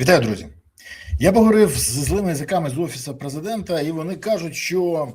Вітаю, друзі. Я поговорив з злими язиками з офісу президента, і вони кажуть, що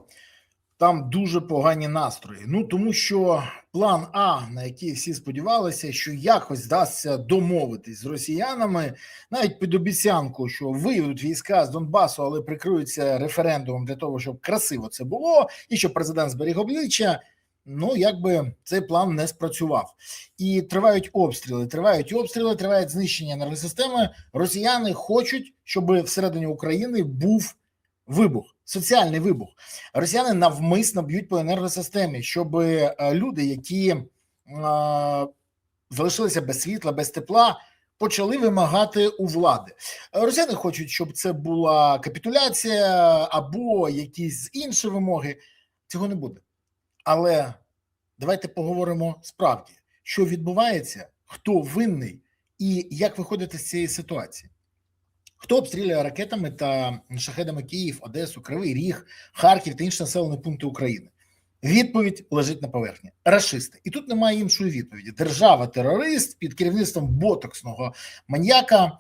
там дуже погані настрої. Ну тому що план А, на який всі сподівалися, що якось вдасться домовитись з росіянами, навіть під обіцянку, що виведуть війська з Донбасу, але прикриються референдумом для того, щоб красиво це було, і щоб президент зберіг обличчя. Ну, якби цей план не спрацював, і тривають обстріли. Тривають обстріли, тривають знищення енергосистеми. Росіяни хочуть, щоб всередині України був вибух, соціальний вибух. Росіяни навмисно б'ють по енергосистемі, щоб е, люди, які е, залишилися без світла, без тепла. Почали вимагати у влади. Росіяни хочуть, щоб це була капітуляція або якісь інші вимоги. Цього не буде. Але давайте поговоримо справді, що відбувається, хто винний і як виходити з цієї ситуації. Хто обстрілює ракетами та шахедами Київ, Одесу, Кривий Ріг, Харків та інші населені пункти України? Відповідь лежить на поверхні. Рашисти. І тут немає іншої відповіді. Держава-терорист під керівництвом ботоксного маньяка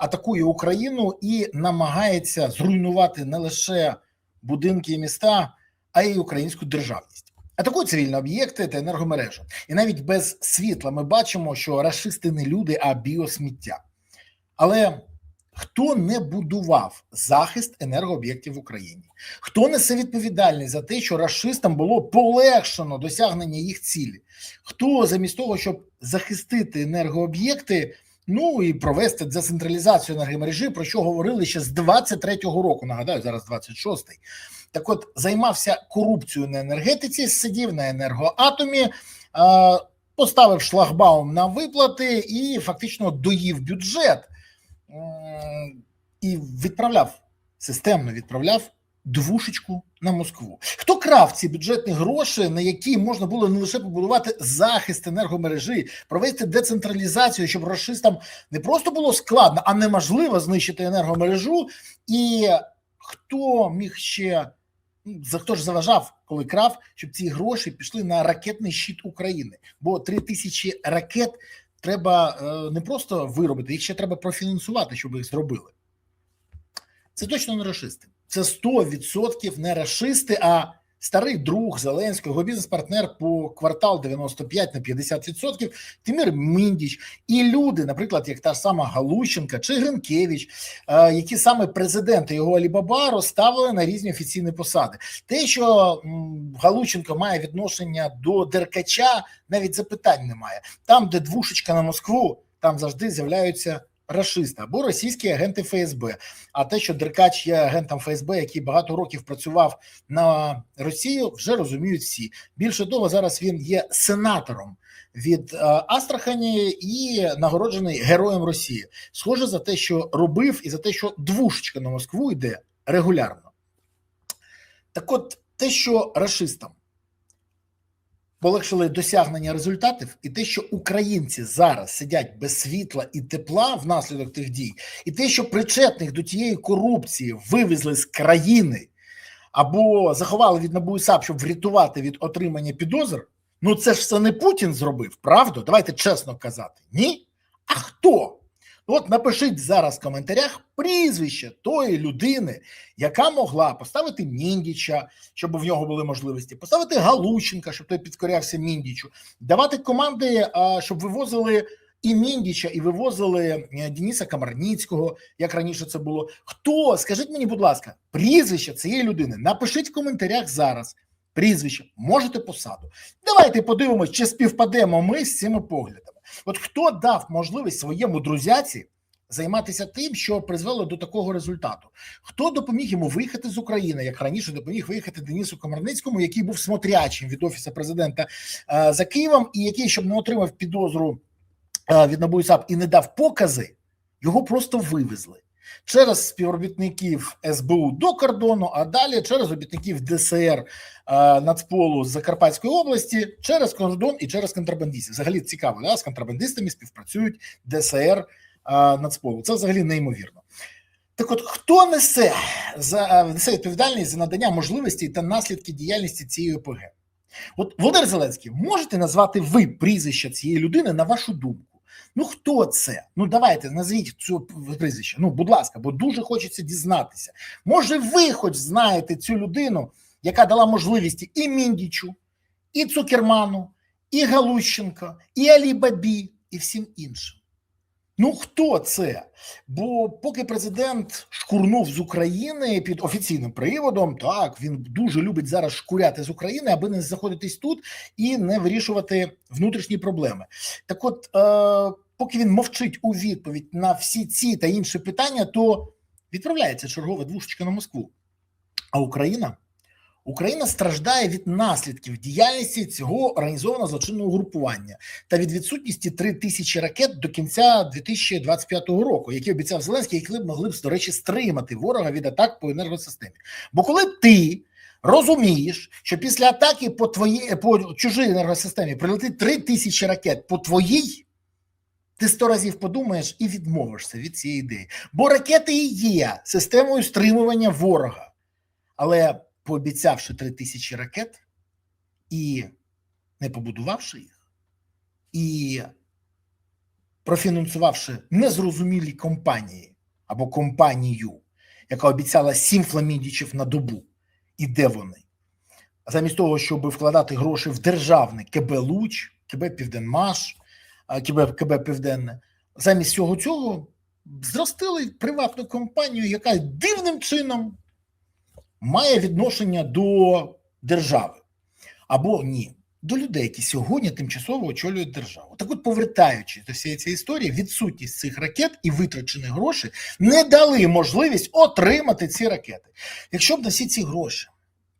атакує Україну і намагається зруйнувати не лише будинки і міста а й українську державність. Атакують цивільні об'єкти та енергомережу. І навіть без світла ми бачимо, що расисти не люди, а біосміття. Але хто не будував захист енергооб'єктів в Україні? Хто несе відповідальність за те, що расистам було полегшено досягнення їх цілі? Хто замість того, щоб захистити енергооб'єкти? Ну і провести децентралізацію енергомережі, про що говорили ще з 23-го року. Нагадаю, зараз 26-й. Так, от займався корупцією на енергетиці, сидів на енергоатомі, поставив шлагбаум на виплати і фактично доїв бюджет і відправляв системно відправляв двушечку на Москву. Хто крав ці бюджетні гроші, на які можна було не лише побудувати захист енергомережі, провести децентралізацію, щоб расистам не просто було складно, а неможливо знищити енергомережу, і хто міг ще за хто ж заважав, коли крав, щоб ці гроші пішли на ракетний щит України? Бо три тисячі ракет треба е, не просто виробити, їх ще треба профінансувати, щоб їх зробили. Це точно не расисти. Це 100% не расисти, а старий друг Зеленського, бізнес-партнер по квартал 95 на 50%, Тимір Міндіч і люди, наприклад, як та ж сама Галущенка чи Гринкевич, е, які саме президенти його Алібаба розставили на різні офіційні посади. Те, що Галущенко має відношення до Деркача, навіть запитань немає. Там, де двушечка на Москву, там завжди з'являються рашиста або російські агенти ФСБ. А те, що Деркач є агентом ФСБ, який багато років працював на Росію, вже розуміють всі. Більше того, зараз він є сенатором. Від е, Астрахані і нагороджений героєм Росії, схоже за те, що робив, і за те, що двушечка на Москву йде регулярно. Так, от те, що расистам полегшили досягнення результатів, і те, що українці зараз сидять без світла і тепла внаслідок тих дій, і те, що причетних до тієї корупції вивезли з країни або заховали від НАБУ САП, щоб врятувати від отримання підозр. Ну це ж все не Путін зробив, правда? Давайте чесно казати. Ні? А хто? От напишіть зараз в коментарях прізвище тої людини, яка могла поставити Міндіча, щоб в нього були можливості, поставити Галущенка, щоб той підкорявся Міндічу, давати команди, щоб вивозили і Міндіча, і вивозили е, Дениса Камарніцького, як раніше це було. Хто скажіть мені, будь ласка, прізвище цієї людини? Напишіть в коментарях зараз. Прізвище, можете посаду. Давайте подивимось, чи співпадемо ми з цими поглядами. От хто дав можливість своєму друзяці займатися тим, що призвело до такого результату? Хто допоміг йому виїхати з України, як раніше допоміг виїхати Денису Комарницькому, який був смотрячим від офісу президента е, за Києвом, і який, щоб не отримав підозру е, від НАБУ і САП і не дав покази, його просто вивезли. Через співробітників СБУ до кордону, а далі через робітників ДСР Нацполу з Закарпатської області через кордон і через контрабандистів. Взагалі цікаво, да? з контрабандистами співпрацюють ДСР Нацполу. Це взагалі неймовірно. Так, от хто несе за несе відповідальність за надання можливості та наслідки діяльності цієї ОПГ? От Володимир Зеленський, можете назвати ви прізвище цієї людини на вашу думку? Ну хто це? Ну давайте назвіть цю прізвище. Ну, будь ласка, бо дуже хочеться дізнатися. Може, ви хоч знаєте цю людину, яка дала можливість і Міндічу, і Цукерману, і Галущенко, і Алі Бабі, і всім іншим. Ну хто це? Бо поки президент шкурнув з України під офіційним приводом, так він дуже любить зараз шкуряти з України, аби не знаходитись тут і не вирішувати внутрішні проблеми. Так, от, е, поки він мовчить у відповідь на всі ці та інші питання, то відправляється чергова двушечка на Москву. А Україна Україна страждає від наслідків діяльності цього організованого злочинного групування та від відсутності 3 тисячі ракет до кінця 2025 року, які обіцяв Зеленський, які могли б, до речі, стримати ворога від атак по енергосистемі. Бо коли ти розумієш, що після атаки по твоїй по чужій енергосистемі прилетить 3 тисячі ракет по твоїй. Ти сто разів подумаєш і відмовишся від цієї ідеї. Бо ракети і є системою стримування ворога. Але пообіцявши три тисячі ракет і не побудувавши їх, і профінансувавши незрозумілі компанії або компанію, яка обіцяла сім фламіндічів на добу, і де вони? Замість того, щоб вкладати гроші в державне КБ Луч, КБ Південмаш, КБ, КБ Південне, замість всього цього зростили приватну компанію, яка дивним чином має відношення до держави або ні, до людей, які сьогодні тимчасово очолюють державу. Так, от, повертаючись до всієї цієї історії, відсутність цих ракет і витрачених грошей не дали можливість отримати ці ракети. Якщо б на всі ці гроші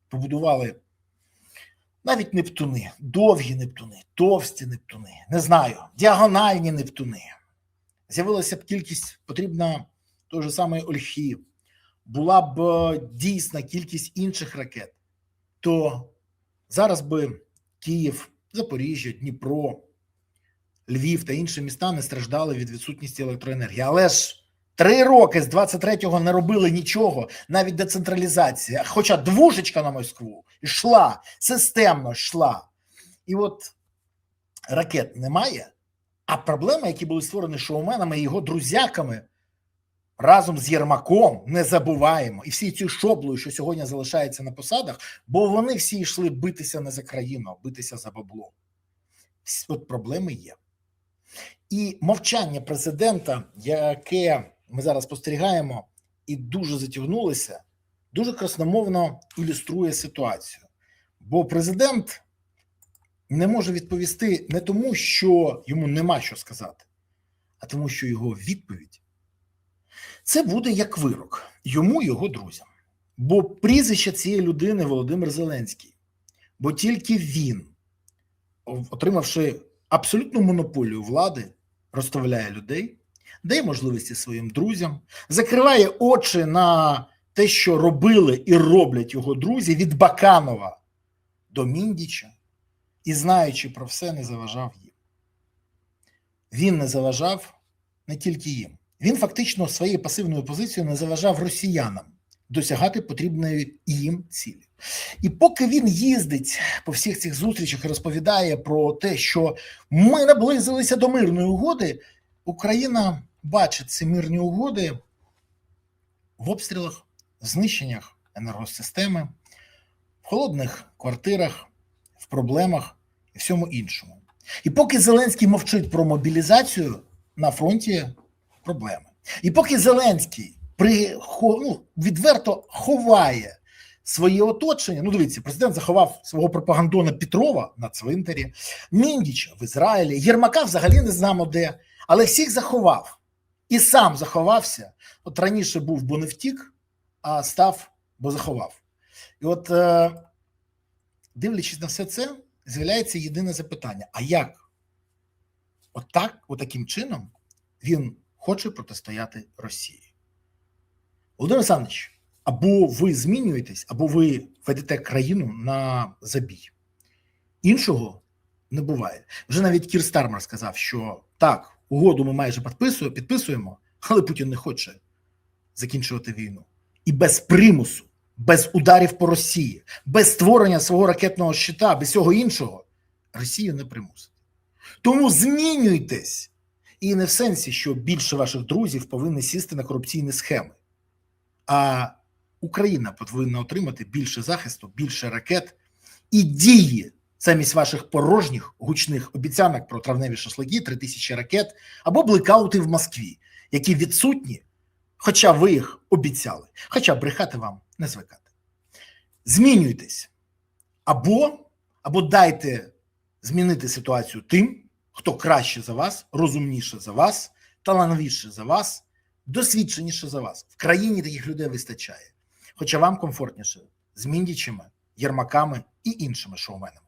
побудували навіть нептуни, довгі нептуни, товсті нептуни, не знаю, діагональні нептуни, з'явилася б кількість потрібна той же самої ольхи, була б е, дійсна кількість інших ракет, то зараз би Київ, Запоріжжя, Дніпро, Львів та інші міста не страждали від відсутності електроенергії. Але ж три роки з 23-го не робили нічого, навіть децентралізація. Хоча двушечка на Москву йшла, системно йшла. І от ракет немає. А проблеми, які були створені шоуменами і його друзяками, разом з Єрмаком не забуваємо і всі ці шоблою, що сьогодні залишаються на посадах, бо вони всі йшли битися не за країну, а битися за бабло. От проблеми є. І мовчання президента, яке ми зараз спостерігаємо, і дуже затягнулося, дуже красномовно ілюструє ситуацію. Бо президент не може відповісти не тому, що йому нема що сказати, а тому, що його відповідь це буде як вирок йому і його друзям. Бо прізвище цієї людини Володимир Зеленський, бо тільки він, отримавши абсолютну монополію влади, розставляє людей, дає можливості своїм друзям, закриває очі на те, що робили і роблять його друзі від Баканова до Міндіча, і, знаючи про все, не заважав їм. Він не заважав не тільки їм. Він фактично своєю пасивною позицією не заважав росіянам досягати потрібної їм цілі. І поки він їздить по всіх цих зустрічах і розповідає про те, що ми наблизилися до мирної угоди, Україна бачить ці мирні угоди в обстрілах, в знищеннях енергосистеми, в холодних квартирах, в проблемах і всьому іншому. І поки Зеленський мовчить про мобілізацію на фронті проблеми. І поки Зеленський при, ну, відверто ховає своє оточення, ну дивіться, президент заховав свого пропагандона Петрова на цвинтарі, Міндіча в Ізраїлі, Єрмака взагалі не знамо де, але всіх заховав і сам заховався. От раніше був, бо не втік, а став, бо заховав. І от, е, дивлячись на все це, з'являється єдине запитання: а як? От так, отаким чином він хоче протистояти Росії. Володимир Олександрович, або ви змінюєтесь, або ви ведете країну на забій. Іншого не буває. Вже навіть Кір Стармер сказав, що так, угоду ми майже підписуємо, але Путін не хоче закінчувати війну. І без примусу, без ударів по Росії, без створення свого ракетного щита, без всього іншого, Росію не примусить. Тому змінюйтесь І не в сенсі, що більше ваших друзів повинні сісти на корупційні схеми, а Україна повинна отримати більше захисту, більше ракет і дії замість ваших порожніх гучних обіцянок про травневі шашлики, три тисячі ракет або блекаути в Москві, які відсутні, хоча ви їх обіцяли, хоча брехати вам не звикати. Змінюйтесь. Або, або дайте змінити ситуацію тим, хто краще за вас, розумніше за вас, талановіше за вас, досвідченіше за вас. В країні таких людей вистачає. Хоча вам комфортніше з Міндічами, Єрмаками і іншими шоуменами.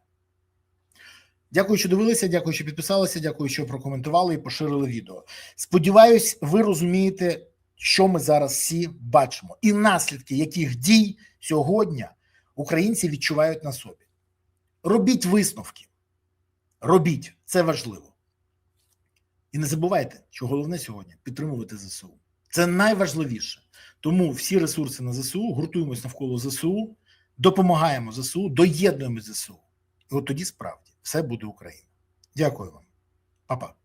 Дякую, що дивилися, дякую, що підписалися, дякую, що прокоментували і поширили відео. Сподіваюсь, ви розумієте, що ми зараз всі бачимо, і наслідки яких дій сьогодні українці відчувають на собі. Робіть висновки, робіть це важливо. І не забувайте, що головне сьогодні підтримувати ЗСУ. Це найважливіше. Тому всі ресурси на ЗСУ гуртуємось навколо ЗСУ, допомагаємо ЗСУ, доєднуємо ЗСУ. І от тоді справді все буде Україна. Дякую вам, Па-па.